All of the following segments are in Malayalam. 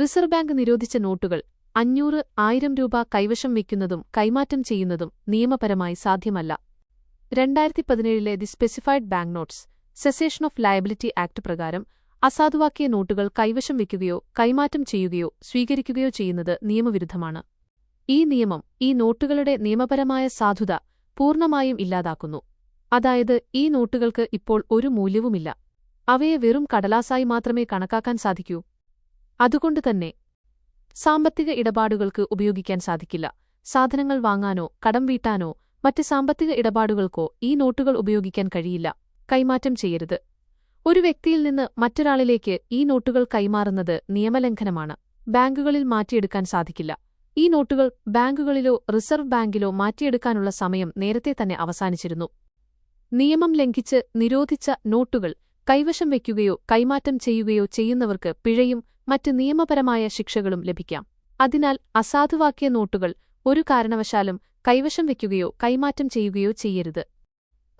റിസർവ് ബാങ്ക് നിരോധിച്ച നോട്ടുകൾ അഞ്ഞൂറ് ആയിരം രൂപ കൈവശം വയ്ക്കുന്നതും കൈമാറ്റം ചെയ്യുന്നതും നിയമപരമായി സാധ്യമല്ല. രണ്ടായിരത്തി പതിനേഴിലെ the specified bank notes cessation of liability act പ്രകാരം അസാധുവാക്കിയ നോട്ടുകൾ കൈവശം വയ്ക്കുകയോ കൈമാറ്റം ചെയ്യുകയോ സ്വീകരിക്കുകയോ ചെയ്യുന്നത് നിയമവിരുദ്ധമാണ്. ഈ നിയമം ഈ നോട്ടുകളുടെ നിയമപരമായ സാധുത പൂർണമായും ഇല്ലാതാക്കുന്നു. അതായത് ഈ നോട്ടുകൾക്ക് ഇപ്പോൾ ഒരു മൂല്യവുമില്ല. അവയെ വെറും കടലാസായി മാത്രമേ കണക്കാക്കാൻ സാധിക്കൂ. അതുകൊണ്ടുതന്നെ സാമ്പത്തിക ഇടപാടുകൾക്ക് ഉപയോഗിക്കാൻ സാധിക്കില്ല. സാധനങ്ങൾ വാങ്ങാനോ കടം വീട്ടാനോ മറ്റ് സാമ്പത്തിക ഇടപാടുകൾക്കോ ഈ നോട്ടുകൾ ഉപയോഗിക്കാൻ കഴിയില്ല. കൈമാറ്റം ചെയ്യരുത്. ഒരു വ്യക്തിയിൽ നിന്ന് മറ്റൊരാളിലേക്ക് ഈ നോട്ടുകൾ കൈമാറുന്നത് നിയമലംഘനമാണ്. ബാങ്കുകളിൽ മാറ്റിയെടുക്കാൻ സാധിക്കില്ല. ഈ നോട്ടുകൾ ബാങ്കുകളിലോ റിസർവ് ബാങ്കിലോ മാറ്റിയെടുക്കാനുള്ള സമയം നേരത്തെ തന്നെ അവസാനിച്ചിരുന്നു. നിയമം ലംഘിച്ച് നിരോധിച്ച നോട്ടുകൾ കൈവശം വയ്ക്കുകയോ കൈമാറ്റം ചെയ്യുകയോ ചെയ്യുന്നവർക്ക് പിഴയും മറ്റ് നിയമപരമായ ശിക്ഷകളും ലഭിക്കാം. അതിനാൽ അസാധുവാക്കിയ നോട്ടുകൾ ഒരു കാരണവശാലും കൈവശം വയ്ക്കുകയോ കൈമാറ്റം ചെയ്യുകയോ ചെയ്യരുത്.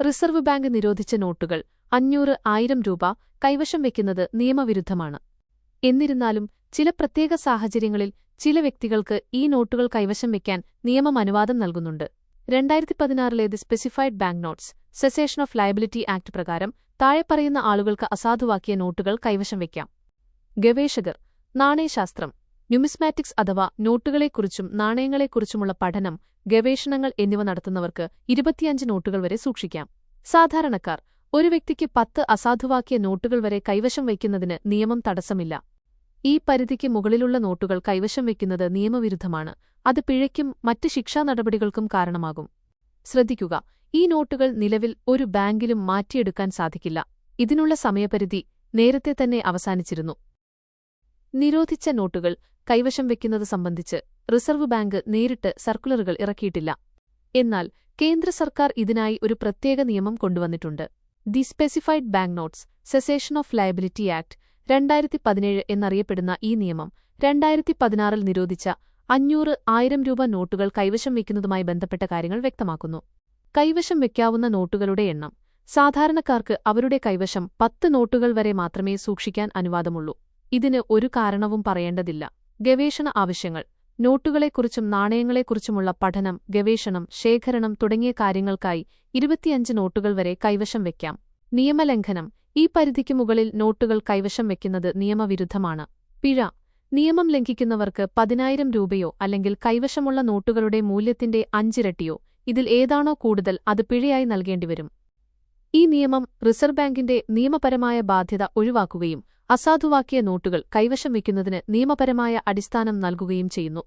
റിസർവ് ബാങ്ക് നിരോധിച്ച നോട്ടുകൾ അഞ്ഞൂറ് ആയിരം രൂപ കൈവശം വയ്ക്കുന്നത് നിയമവിരുദ്ധമാണ്. എന്നിരുന്നാലും ചില പ്രത്യേക സാഹചര്യങ്ങളിൽ ചില വ്യക്തികൾക്ക് ഈ നോട്ടുകൾ കൈവശം വയ്ക്കാൻ നിയമം അനുവാദം നൽകുന്നുണ്ട്. രണ്ടായിരത്തി പതിനാറിലേത് specified bank notes cessation of liability act പ്രകാരം താഴെ പറയുന്ന ആളുകൾക്ക് അസാധുവാക്കിയ നോട്ടുകൾ കൈവശം വയ്ക്കാം ഗവേഷകർ നാണയശാസ്ത്രം ന്യൂമിസ്മാറ്റിക്സ് അഥവാ നോട്ടുകളെക്കുറിച്ചും നാണയങ്ങളെക്കുറിച്ചുമുള്ള പഠനം ഗവേഷണങ്ങൾ എന്നിവ നടത്തുന്നവർക്ക് ഇരുപത്തിയഞ്ച് നോട്ടുകൾ വരെ സൂക്ഷിക്കാം. സാധാരണക്കാർ ഒരു വ്യക്തിക്ക് പത്ത് അസാധുവാക്കിയ നോട്ടുകൾ വരെ കൈവശം വയ്ക്കുന്നതിന് നിയമം തടസ്സമില്ല. ഈ പരിധിക്ക് മുകളിലുള്ള നോട്ടുകൾ കൈവശം വയ്ക്കുന്നത് നിയമവിരുദ്ധമാണ്. അത് പിഴയ്ക്കും മറ്റ് ശിക്ഷാ നടപടികൾക്കും കാരണമാകും. ശ്രദ്ധിക്കുക ഈ നോട്ടുകൾ നിലവിൽ ഒരു ബാങ്കിലും മാറ്റിയെടുക്കാൻ സാധിക്കില്ല. ഇതിനുള്ള സമയപരിധി നേരത്തെ തന്നെ അവസാനിച്ചിരുന്നു. നിരോധിച്ച നോട്ടുകൾ കൈവശം വയ്ക്കുന്നത് സംബന്ധിച്ച് റിസർവ് ബാങ്ക് നേരിട്ട് സർക്കുലറുകൾ ഇറക്കിയിട്ടില്ല. എന്നാൽ കേന്ദ്ര സർക്കാർ ഇതിനായി ഒരു പ്രത്യേക നിയമം കൊണ്ടുവന്നിട്ടുണ്ട്. The specified bank notes cessation of liability act രണ്ടായിരത്തി പതിനേഴ് എന്നറിയപ്പെടുന്ന ഈ നിയമം രണ്ടായിരത്തി പതിനാറിൽ നിരോധിച്ച അഞ്ഞൂറ് ആയിരം രൂപ നോട്ടുകൾ കൈവശം വയ്ക്കുന്നതുമായി ബന്ധപ്പെട്ട കാര്യങ്ങൾ വ്യക്തമാക്കുന്നു. കൈവശം വെക്കാവുന്ന നോട്ടുകളുടെ എണ്ണം. സാധാരണക്കാർക്ക് അവരുടെ കൈവശം പത്ത് നോട്ടുകൾ വരെ മാത്രമേ സൂക്ഷിക്കാൻ അനുവാദമുള്ളൂ. ഇതിന് ഒരു കാരണവും പറയേണ്ടതില്ല. ഗവേഷണ ആവശ്യങ്ങൾ. നോട്ടുകളെക്കുറിച്ചും നാണയങ്ങളെക്കുറിച്ചുമുള്ള പഠനം ഗവേഷണം ശേഖരണം തുടങ്ങിയ കാര്യങ്ങൾക്കായി ഇരുപത്തിയഞ്ച് നോട്ടുകൾ വരെ കൈവശം വെക്കാം. നിയമലംഘനം. ഈ പരിധിക്ക് മുകളിൽ നോട്ടുകൾ കൈവശം വെക്കുന്നത് നിയമവിരുദ്ധമാണ്. പിഴ. നിയമം ലംഘിക്കുന്നവർക്ക് പതിനായിരം രൂപയോ അല്ലെങ്കിൽ കൈവശമുള്ള നോട്ടുകളുടെ മൂല്യത്തിന്റെ അഞ്ചിരട്ടിയോ ഇതിൽ ഏതാണോ കൂടുതൽ അത് പിഴയായി നൽകേണ്ടിവരും. ഈ നിയമം റിസർവ് ബാങ്കിന്റെ നിയമപരമായ ബാധ്യത ഒഴിവാക്കുകയും അസാധുവാക്കിയ നോട്ടുകൾ കൈവശം വയ്ക്കുന്നതിന് നിയമപരമായ അടിസ്ഥാനം നൽകുകയും ചെയ്യുന്നു.